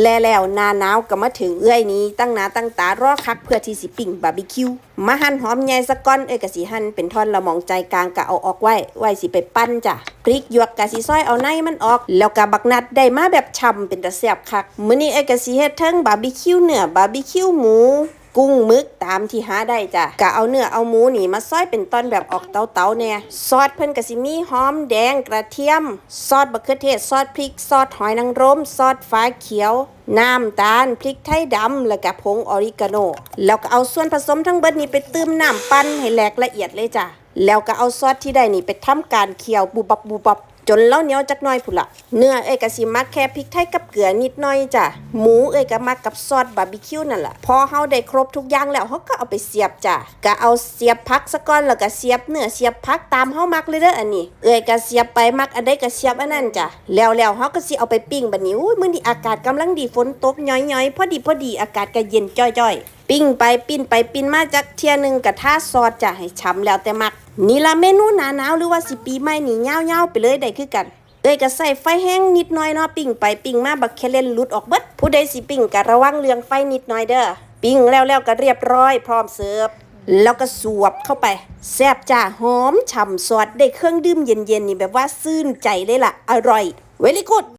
และแล้วนาหนาวก็มาถึงเอื้อยนี้ตั้งหนาตั้งตารอคักเพื่อที่สิปิ่งบาร์บีคิวมาหั่นหอมใหญ่สักก้อนเอ้ยกะสิหั่นเป็นท่อนละมองใจกลางกะเอาออกไว้ไว้สิไปปั้นจ้ะพริกหยวกกะสิซอยเอาในมันออก แล้วกะบักนัดได้มาแบบฉ่ำเป็นตะแซ่บคักมื้อนี้เอ้ยกะสิเฮ็ดเทิงบาร์บีคิวเนื้อบาร์บีคิวหมู กุ้งมึกตามที่หาได้จ้ะกะเอาเนื้อเอาหมูนี่มาซอยเป็นตอนแบบออกเตาๆแน่ซอสเพิ่นกะสิมีหอมแดงกระเทียม ซอสบะเขือเทศ ซอสพริก ซอสหอยนางรม ซอสฟ้าเขียว น้ำตาล พริกไทยดำ แล้วก็ผงออริกาโน แล้วก็เอาส่วนผสมทั้งเบิดนี้ไปตื้มน้ำปั้นให้แหลกละเอียดเลยจ้ะ แล้วก็เอาซอสที่ได้นี่ไปทำการเคี่ยวบุบบับบุบบับ จนเล่าเหนียวจักหน่อยพุ่นละเนื้อเอ้ยกะสิมักแค่พริกไทยกับเกลือนิดหน่อยจ้ะหมูเอ้ยก็มักกับซอสบาร์บีคิวนั่นแหละพอเฮาได้ครบทุกอย่างแล้วเฮาก็เอาไปเสียบจ้ะก็เอาเสียบพักซะก่อนแล้วก็เสียบเนื้อเสียบพักตามเฮามักเลยเด้ออันนี้ เอ้ยก็เสียบไปมักอันใดก็เสียบอันนั้นจ้ะแล้วแล้วเฮาก็สิเอาไปปิ้งบัดนี้อุ้ยมื้อนี้อากาศกำลังดีฝนตกย้อยๆพอดีพอดีอากาศก็เย็นจ้อยๆ ปิ้งไปปิ้นไปปิ้นมาจากเที่ยหนึงกับท่าซอสจะให้ช้ำแล้วแต่มัก นี่ละเมนูหนาหนาวหรือว่าสิปีใหม่นี่ยาวๆไปเลยได้คือกันเอ้ยก็ใส่ไฟแห้งนิดน่อยเนาะปิ้งไปปิ้งมาบักเคเลนลุดออกเบิดผู้ใดสิปิ้งก็ระวังเรื่องไฟนิดน่อยเด้อปิ้งแล้วแล้วก็เรียบร้อยพร้อมเสิร์ฟแล้วก็สวบเข้าไป แซ่บจ้าหอมฉ่ำซอสได้เครื่องดื่มเย็นๆนี่แบบว่าซื่นใจเลยล่ะ อร่อยเวลี่กูด